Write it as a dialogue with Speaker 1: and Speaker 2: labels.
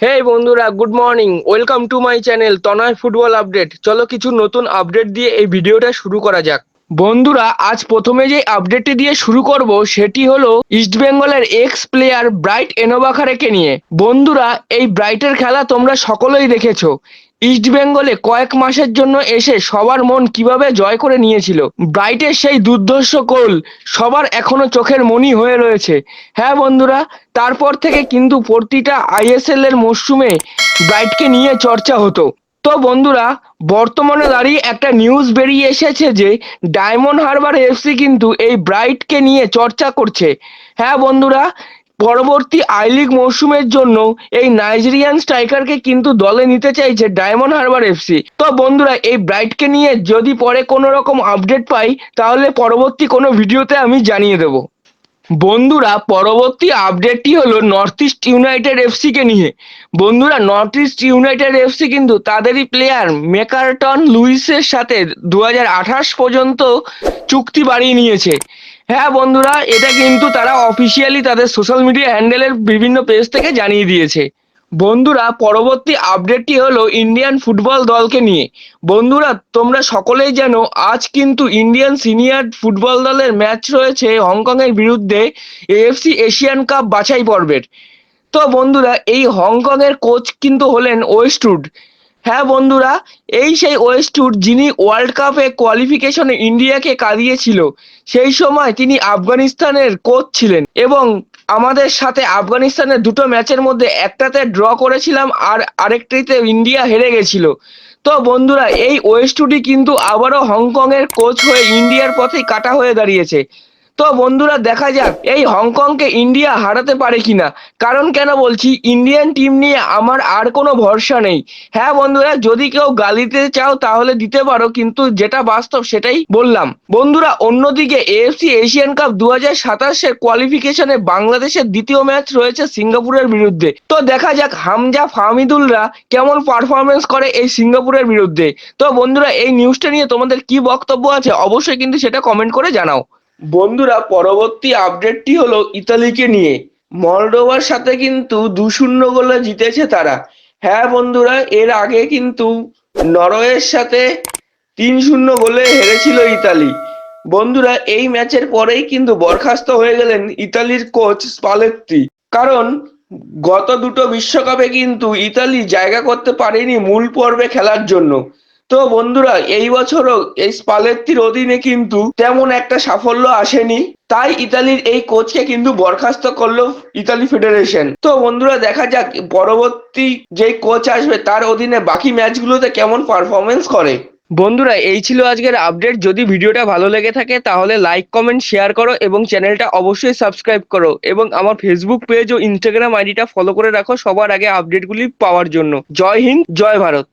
Speaker 1: হে বন্ধুরা good morning welcome to my channel Tanay football update চলো কিছু নতুন আপডেট দিয়ে এই ভিডিওটা শুরু করা যাক। বন্ধুরা, আজ প্রথমে যে আপডেটটি দিয়ে শুরু করব, সেটি হলো ইস্টবেঙ্গলের এক্স প্লেয়ার ব্রাইট এনোবাখারেকে নিয়ে। বন্ধুরা, এই ব্রাইটের খেলা তোমরা সকলেই দেখেছ। ইস্টবেঙ্গলে কয়েক মাসের জন্য এসে সবার মন কীভাবে জয় করে নিয়েছিল। ব্রাইটের সেই দুর্ধর্ষ গোল সবার এখনও চোখের মনি হয়ে রয়েছে। হ্যাঁ বন্ধুরা, তারপর থেকে কিন্তু প্রতিটা আইএসএল এর মরশুমে ব্রাইটকে নিয়ে চর্চা হতো। তো বন্ধুরা, বর্তমানে দাঁড়িয়ে একটা নিউজ বেরিয়ে এসেছে যে ডায়মন্ড হারবার এফসি কিন্তু এই ব্রাইটকে নিয়ে চর্চা করছে। হ্যাঁ বন্ধুরা পরবর্তী আই লিগ মৌসুমের জন্য এই নাইজেরিয়ান স্ট্রাইকারকে কিন্তু দলে নিতে চাইছে ডায়মন্ড হারবার এফসি। তো বন্ধুরা, এই ব্রাইটকে নিয়ে যদি পরে কোনো রকম আপডেট পাই, তাহলে পরবর্তী কোনো ভিডিওতে আমি জানিয়ে দেবো। বন্ধুরা, পরবর্তী আপডেটটি হলো নর্থ ইস্ট ইউনাইটেড এফসিকে নিয়ে। বন্ধুরা নর্থ ইস্ট ইউনাইটেড এফসি কিন্তু তাদেরই প্লেয়ার মেকারটন লুইসের সাথে দু হাজার আঠাশ পর্যন্ত চুক্তি বাড়িয়ে নিয়েছে। হ্যাঁ বন্ধুরা, এটা কিন্তু তারা অফিসিয়ালি তাদের সোশ্যাল মিডিয়া হ্যান্ডেলের বিভিন্ন পেজ থেকে জানিয়ে দিয়েছে। বন্ধুরা, পরবর্তী আপডেটটি হলো ইন্ডিয়ান ফুটবল দলকে নিয়ে। বন্ধুরা, তোমরা সকলেই জানো, আজ কিন্তু ইন্ডিয়ান সিনিয়র ফুটবল দলের ম্যাচ রয়েছে হংকংয়ের বিরুদ্ধে এএফসি এশিয়ান কাপ বাছাই পর্বের। তো বন্ধুরা, এই হংকংয়ের কোচ কিন্তু হলেন ওয়েস্টউড হ্যাঁ বন্ধুরা, এই সেই ওয়েস্টউড যিনি ওয়ার্ল্ড কাপে কোয়ালিফিকেশনে ইন্ডিয়াকে কাঁদিয়েছিল, সেই সময় তিনি আফগানিস্তানের কোচ ছিলেন এবং আমাদের সাথে আফগানিস্তানের দুটো ম্যাচের মধ্যে একটাতে ড্র করেছিলাম আর আরেকটিতে ইন্ডিয়া হেরে গেছিল। তো বন্ধুরা, এই ওয়েস্ট ওয়েস্টউডই কিন্তু আবারও হংকং এর কোচ হয়ে ইন্ডিয়ার পথেই কাটা হয়ে দাঁড়িয়েছে। তো বন্ধুরা, দেখা যাক, এই হংকংকে ইন্ডিয়া হারাতে পারে কিনা। কারণ কেন বলছি, ইন্ডিয়ান টিম নিয়ে আমার আর কোনো ভরসা নেই। হ্যাঁ বন্ধুরা, যদি কেউ গালিতে চাও তাহলে দিতে পারো, কিন্তু যেটা বাস্তব সেটাই বললাম। বন্ধুরা, অন্যদিকে এএফসি এশিয়ান কাপ দু হাজার সাতাশের কোয়ালিফিকেশনে বাংলাদেশের দ্বিতীয় ম্যাচ রয়েছে সিঙ্গাপুরের বিরুদ্ধে। তো দেখা যাক, হামজা ফাহমিদুলরা কেমন পারফরমেন্স করে এই সিঙ্গাপুরের বিরুদ্ধে। তো বন্ধুরা, এই নিউজটা নিয়ে তোমাদের কি বক্তব্য আছে, অবশ্যই কিন্তু সেটা কমেন্ট করে জানাও। বন্ধুরা, পরবর্তী আপডেটটি হলো ইতালিকে নিয়ে। মলডোভার সাথে কিন্তু দু শূন্য গোলে জিতেছে তারা। হ্যাঁ বন্ধুরা, এর আগে কিন্তু নরওয়ের সাথে তিন শূন্য গোলে হেরেছিল ইতালি। বন্ধুরা, এই ম্যাচের পরেই কিন্তু বরখাস্ত হয়ে গেলেন ইতালির কোচ স্পালেত্তি। কারণ, গত দুটো বিশ্বকাপে কিন্তু ইতালি জায়গা করতে পারেনি মূল পর্বে খেলার জন্য। তো বন্ধুরা, এই বছরও এই স্পালেত্তির অধীনে কিন্তু তেমন একটা সাফল্য আসেনি। তাই ইতালির এই কোচকে কিন্তু বরখাস্ত করল ইতালি ফেডারেশন। তো বন্ধুরা, দেখা যাক, পরবর্তী যে কোচ আসবে, তার অধীনে বাকি ম্যাচগুলোতে কেমন পারফরমেন্স করে। বন্ধুরা, এই ছিল আজকের আপডেট। যদি ভিডিওটা ভালো লেগে থাকে, তাহলে লাইক, কমেন্ট, শেয়ার করো এবং চ্যানেলটা অবশ্যই সাবস্ক্রাইব করো এবং আমার ফেসবুক পেজ ও ইনস্টাগ্রাম আইডিটা ফলো করে রাখো সবার আগে আপডেটগুলি পাওয়ার জন্য। জয় হিন্দ, জয় ভারত।